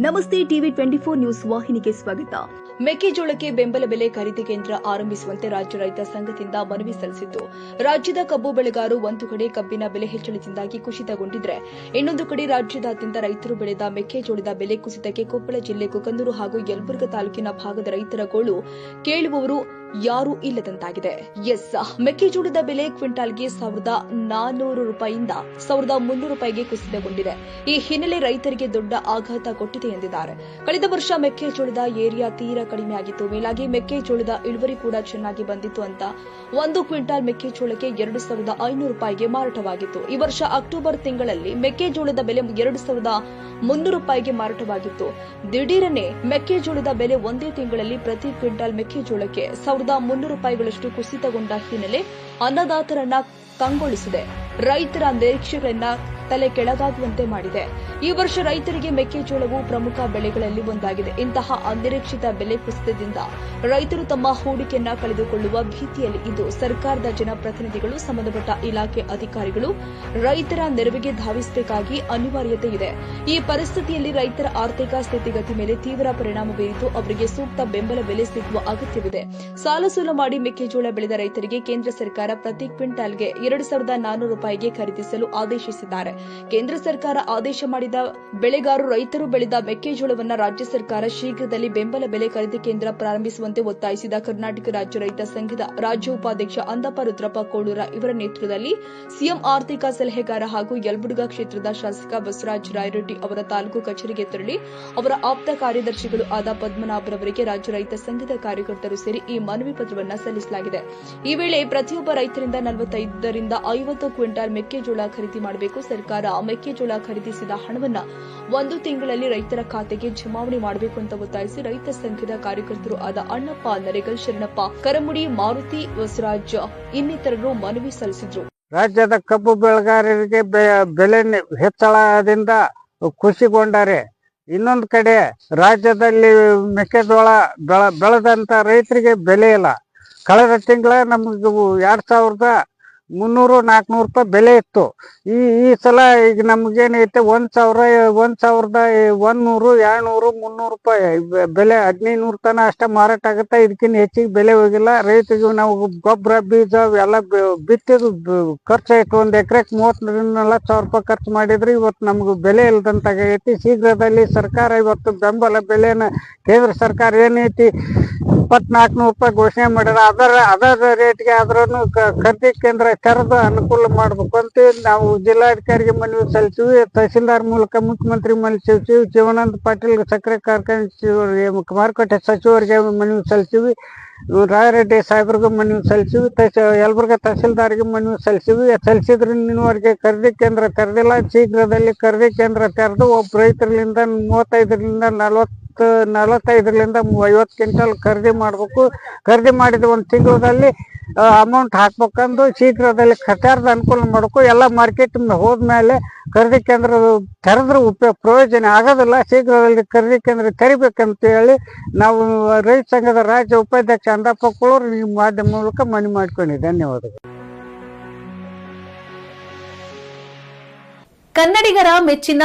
ನಮಸ್ತೆ TV twenty four news ವಾಹಿನಿಗೆ ಸ್ವಾಗತ. ಮೆಕ್ಕೆಜೋಳಕ್ಕೆ ಬೆಂಬಲ ಬೆಲೆ ಖರೀದಿ ಕೇಂದ್ರ ಆರಂಭಿಸುವಂತೆ ರಾಜ್ಯ ರೈತ ಸಂಘದಿಂದ ಮನವಿ ಸಲ್ಲಿಸಿತು ರಾಜ್ಯದ ಕಬ್ಬು ಬೆಳೆಗಾರರು ಒಂದು ಕಡೆ ಕಬ್ಬಿನ ಬೆಲೆ ಹೆಚ್ಚಳದಿಂದಾಗಿ ಕುಸಿತಗೊಂಡಿದ್ರೆ, ಇನ್ನೊಂದು ಕಡೆ ರಾಜ್ಯದಾದ್ಯಂತ ರೈತರು ಬೆಳೆದ ಮೆಕ್ಕೆಜೋಳದ ಬೆಲೆ ಕುಸಿತಕ್ಕೆ ಕೊಪ್ಪಳ ಜಿಲ್ಲೆ ಕುಕಂದೂರು ಹಾಗೂ ಯಲಬುರ್ಗಾ ತಾಲೂಕಿನ ಭಾಗದ ರೈತರ ಗೋಳು ಕೇಳುವವರು ಯಾರೂ ಇಲ್ಲದಂತಾಗಿದೆ. ಎಸ್, ಮೆಕ್ಕೆಜೋಳದ ಬೆಲೆ ಕ್ವಿಂಟಾಲ್ಗೆ ಸಾವಿರದ ನಾನ್ನೂರು ರೂಪಾಯಿಯಿಂದ ಸಾವಿರದ ಮುನ್ನೂರು ರೂಪಾಯಿಗೆ ಕುಸಿತಗೊಂಡಿದೆ. ಈ ಹಿನ್ನೆಲೆ ರೈತರಿಗೆ ದೊಡ್ಡ ಆಘಾತ ಕೊಟ್ಟಿದೆ ಎಂದಿದ್ದಾರೆ. ಕಳೆದ ವರ್ಷ ಮೆಕ್ಕೆಜೋಳದ ಏರಿಯಾ ತೀರಾ ಕಡಿಮೆಯಾಗಿತ್ತು ಮೇಲಾಗಿ ಮೆಕ್ಕೆಜೋಳದ ಇಳುವರಿ ಕೂಡ ಚೆನ್ನಾಗಿ ಬಂದಿತ್ತು ಅಂತ ಒಂದು ಕ್ವಿಂಟಾಲ್ ಮೆಕ್ಕೆಜೋಳಕ್ಕೆ ಎರಡು ಸಾವಿರದ ಐನೂರು ರೂಪಾಯಿಗೆ ಮಾರಾಟವಾಗಿತ್ತು. ಈ ವರ್ಷ ಅಕ್ಟೋಬರ್ ತಿಂಗಳಲ್ಲಿ ಮೆಕ್ಕೆಜೋಳದ ಬೆಲೆ ಎರಡು ಸಾವಿರದ ಮುನ್ನೂರು ರೂಪಾಯಿಗೆ ಮಾರಾಟವಾಗಿತ್ತು. ದಿಢೀರನೆ ಮೆಕ್ಕೆಜೋಳದ ಬೆಲೆ ಒಂದೇ ತಿಂಗಳಲ್ಲಿ ಪ್ರತಿ ಕ್ವಿಂಟಾಲ್ ಮೆಕ್ಕೆಜೋಳಕ್ಕೆ ಸಾವಿರದ ಮುನ್ನೂರು ರೂಪಾಯಿಗಳಷ್ಟು ಕುಸಿತಗೊಂಡ ಹಿನ್ನೆಲೆ ಅನ್ನದಾತರನ್ನ ಕಂಗೊಳಿಸಿದೆ. ರೈತರ ನಿರೀಕ್ಷೆಗಳನ್ನ ತಲೆ ಕೆಳಗಾಗುವಂತೆ ಮಾಡಿದೆ. ಈ ವರ್ಷ ರೈತರಿಗೆ ಮೆಕ್ಕೆಜೋಳವು ಪ್ರಮುಖ ಬೆಳೆಗಳಲ್ಲಿ ಒಂದಾಗಿದೆ. ಇಂತಹ ಅನಿರೀಕ್ಷಿತ ಬೆಲೆ ಕುಸಿತದಿಂದ ರೈತರು ತಮ್ಮ ಹೂಡಿಕೆಯನ್ನ ಕಳೆದುಕೊಳ್ಳುವ ಭೀತಿಯಲ್ಲಿ ಇದ್ದು, ಸರ್ಕಾರದ ಜನಪ್ರತಿನಿಧಿಗಳು, ಸಂಬಂಧಪಟ್ಟ ಇಲಾಖೆ ಅಧಿಕಾರಿಗಳು ರೈತರ ನೆರವಿಗೆ ಧಾವಿಸಬೇಕಾಗಿ ಅನಿವಾರ್ಯತೆ ಇದೆ. ಈ ಪರಿಸ್ಥಿತಿಯಲ್ಲಿ ರೈತರ ಆರ್ಥಿಕ ಸ್ಥಿತಿಗತಿ ಮೇಲೆ ತೀವ್ರ ಪರಿಣಾಮ ಬೀರಿದ್ದು, ಅವರಿಗೆ ಸೂಕ್ತ ಬೆಂಬಲ ಬೆಲೆ ಸಿಗುವ ಅಗತ್ಯವಿದೆ. ಸಾಲ ಸೂಲ ಮಾಡಿ ಮೆಕ್ಕೆಜೋಳ ಬೆಳೆದ ರೈತರಿಗೆ ಕೇಂದ್ರ ಸರ್ಕಾರ ಪ್ರತಿ ಕ್ವಿಂಟಾಲ್ಗೆ ಎರಡು ಸಾವಿರದ ನಾನೂರು ರೂಪಾಯಿಗೆ ಖರೀದಿಸಲು ಆದೇಶಿಸಿದ್ದಾರೆ. ಕೇಂದ್ರ ಸರ್ಕಾರ ಆದೇಶ ಮಾಡಿದ ಬೆಳೆಗಾರರು, ರೈತರು ಬೆಳೆದ ಮೆಕ್ಕೆಜೋಳವನ್ನು ರಾಜ್ಯ ಸರ್ಕಾರ ಶೀಘ್ರದಲ್ಲಿ ಬೆಂಬಲ ಬೆಲೆ ಖರೀದಿ ಕೇಂದ್ರ ಪ್ರಾರಂಭಿಸುವಂತೆ ಒತ್ತಾಯಿಸಿದ ಕರ್ನಾಟಕ ರಾಜ್ಯ ರೈತ ಸಂಘದ ರಾಜ್ಯ ಉಪಾಧ್ಯಕ್ಷ ಅಂದಪ್ಪ ರುದ್ರಪ್ಪ ಕೋಳೂರ ಇವರ ನೇತೃತ್ವದಲ್ಲಿ ಸಿಎಂ ಆರ್ಥಿಕ ಸಲಹೆಗಾರ ಹಾಗೂ ಯಲಬುರ್ಗಾ ಕ್ಷೇತ್ರದ ಶಾಸಕ ಬಸವರಾಜ ರಾಯರೆಡ್ಡಿ ಅವರ ತಾಲೂಕು ಕಚೇರಿಗೆ ತೆರಳಿ ಅವರ ಆಪ್ತ ಕಾರ್ಯದರ್ಶಿಗಳು ಆದ ಪದ್ಮನಾಭರವರಿಗೆ ರಾಜ್ಯ ರೈತ ಸಂಘದ ಕಾರ್ಯಕರ್ತರು ಸೇರಿ ಈ ಮನವಿ ಪತ್ರವನ್ನು ಸಲ್ಲಿಸಲಾಗಿದೆ. ಈ ವೇಳೆ ಪ್ರತಿಯೊಬ್ಬ ರೈತರಿಂದ ನಲವತ್ತೈದರಿಂದ ಐವತ್ತು ಕ್ವಿಂಟಾಲ್ ಮೆಕ್ಕೆಜೋಳ ಖರೀದಿ ಮಾಡಬೇಕು. ಸರ್ಕಾರ ಮೆಕ್ಕೆಜೋಳ ಖರೀದಿಸಿದ ಹಣವನ್ನು ಒಂದು ತಿಂಗಳಲ್ಲಿ ರೈತರ ಖಾತೆಗೆ ಜಮಾವಣೆ ಮಾಡಬೇಕು ಅಂತ ಒತ್ತಾಯಿಸಿ ರೈತ ಸಂಘದ ಕಾರ್ಯಕರ್ತರು ಆದ ಅಣ್ಣಪ್ಪ ನರೇಗಲ್ ಶರಣಪ್ಪ, ಕರಮುಡಿ, ಮಾರುತಿ, ಬಸವರಾಜ್ ಇನ್ನಿತರರು ಮನವಿ ಸಲ್ಲಿಸಿದ್ರು. ರಾಜ್ಯದ ಕಬ್ಬು ಬೆಳೆಗಾರರಿಗೆ ಬೆಲೆ ಹೆಚ್ಚಳದಿಂದ ಖುಷಿಗೊಂಡರೆ ಇನ್ನೊಂದು ಕಡೆ ರಾಜ್ಯದಲ್ಲಿ ಮೆಕ್ಕೆಜೋಳ ಬೆಳ, ಬೆಳೆದಂತ ರೈತರಿಗೆ ಬೆಲೆ ಇಲ್ಲ. ಕಳೆದ ತಿಂಗಳ ನಮ್ಗೆ ಎರಡ್ ಸಾವಿರದ ಮುನ್ನೂರು ನಾಲ್ಕುನೂರು ರೂಪಾಯಿ ಬೆಲೆ ಇತ್ತು. ಈ ಈ ಸಲ ಈಗ ನಮ್ಗೇನೈತೆ ಒಂದು ಸಾವಿರ, ಒಂದು ಸಾವಿರದ ಒಂದ್ ನೂರು ಎರಡ್ ನೂರು ಮುನ್ನೂರು ರೂಪಾಯಿ ಬೆಲೆ ಹದಿನೈದು ನೂರು ತನಕ ಅಷ್ಟೇ ಮಾರಾಟ ಆಗುತ್ತೆ. ಇದಕ್ಕಿಂತ ಹೆಚ್ಚಿಗೆ ಬೆಲೆ ಹೋಗಿಲ್ಲ. ರೈತರಿಗೆ ನಾವು ಗೊಬ್ಬರ ಬೀಜ ಎಲ್ಲ ಬಿತ್ತಿದ ಬಿತ್ತಿದ್ದು ಖರ್ಚಾಯ್ತು ಒಂದ್ ಎಕರೆಕ್ ಮೂವತ್ತರಿಂದ ನಲವತ್ತು ಸಾವಿರ ರೂಪಾಯಿ ಖರ್ಚು ಮಾಡಿದ್ರೆ. ಇವತ್ತು ನಮ್ಗೆ ಬೆಲೆ ಇಲ್ದಂತಾಗೈತಿ ಶೀಘ್ರದಲ್ಲಿ ಸರ್ಕಾರ ಇವತ್ತು ಬೆಂಬಲ ಬೆಲೆನ ಕೇಂದ್ರ ಸರ್ಕಾರ ಏನೈತಿ ಇಪ್ಪತ್ನಾಲ್ಕು ನೂರು ರೂಪಾಯಿ ಘೋಷಣೆ ಮಾಡ್ಯಾರ ಅದರ ಅದರ ರೇಟ್ಗೆ ಆದ್ರೂ ಖರೀದಿ ಕೇಂದ್ರ ತೆರೆದು ಅನುಕೂಲ ಮಾಡ್ಬೇಕು ಅಂತ ನಾವು ಜಿಲ್ಲಾಧಿಕಾರಿಗೆ ಮನವಿ ಸಲ್ಲಿಸಿವಿ. ತಹಸೀಲ್ದಾರ್ ಮೂಲಕ ಮುಖ್ಯಮಂತ್ರಿ ಮನವಿ ಸಲ್ಲಿಸಿವಿ. ಶಿವಾನಂದ ಪಾಟೀಲ್ ಸಕ್ಕರೆ ಕಾರ್ಖಾನೆ ಮಾರುಕಟ್ಟೆ ಸಚಿವರಿಗೆ ಮನವಿ ಸಲ್ಲಿಸಿವಿ. ರಾಯರೆಡ್ಡಿ ಸಾಹೇಬ್ರಿಗೂ ಮನವಿ ಸಲ್ಲಿಸಿವಿ. ತಹಸ, ಯಲಬುರ್ಗ ತಹಸೀಲ್ದಾರ್ಗೆ ಮನವಿ ಸಲ್ಲಿಸಿವಿ. ಸಲ್ಲಿಸಿದ್ರೆ ಇನ್ನುವರೆಗೆ ಖರೀದಿ ಕೇಂದ್ರ ತೆರೆದಿಲ್ಲ. ಶೀಘ್ರದಲ್ಲಿ ಖರೀದಿ ಕೇಂದ್ರ ತೆರೆದು ಒಬ್ಬ ರೈತರಿಂದ ಮೂವತ್ತೈದರಿಂದ ನಲವತ್ತು ನಲವತ್ತೈದರಿಂದ ಐವತ್ತು ಕ್ವಿಂಟಲ್ ಖರೀದಿ ಮಾಡಬೇಕು. ಖರೀದಿ ಮಾಡಿದ ಒಂದು ತಿಂಗಳಲ್ಲಿ ಅಮೌಂಟ್ ಹಾಕ್ಬೇಕಂದು ಶೀಘ್ರದಲ್ಲಿ ಖರ್ಚಾರ್ದ ಅನುಕೂಲ ಮಾಡಬೇಕು ಎಲ್ಲ ಮಾರ್ಕೆಟ್ ಹೋದ್ಮೇಲೆ ಖರೀದಿ ಕೇಂದ್ರ ತೆರೆದ್ರೆ ಉಪಯೋಗ ಪ್ರಯೋಜನ ಆಗೋದಿಲ್ಲ. ಶೀಘ್ರದಲ್ಲಿ ಖರೀದಿ ಕೇಂದ್ರ ತೆರಿಬೇಕಂತ ಹೇಳಿ ನಾವು ರೈತ ಸಂಘದ ರಾಜ್ಯ ಉಪಾಧ್ಯಕ್ಷ ಅಂದಪ್ಪ ಕುಳೂರು ಈ ಮಾಧ್ಯಮ ಮೂಲಕ ಮನವಿ ಮಾಡ್ಕೊಂಡಿದ್ದೆ ಧನ್ಯವಾದಗಳು. ಕನ್ನಡಿಗರ ಮೆಚ್ಚಿನ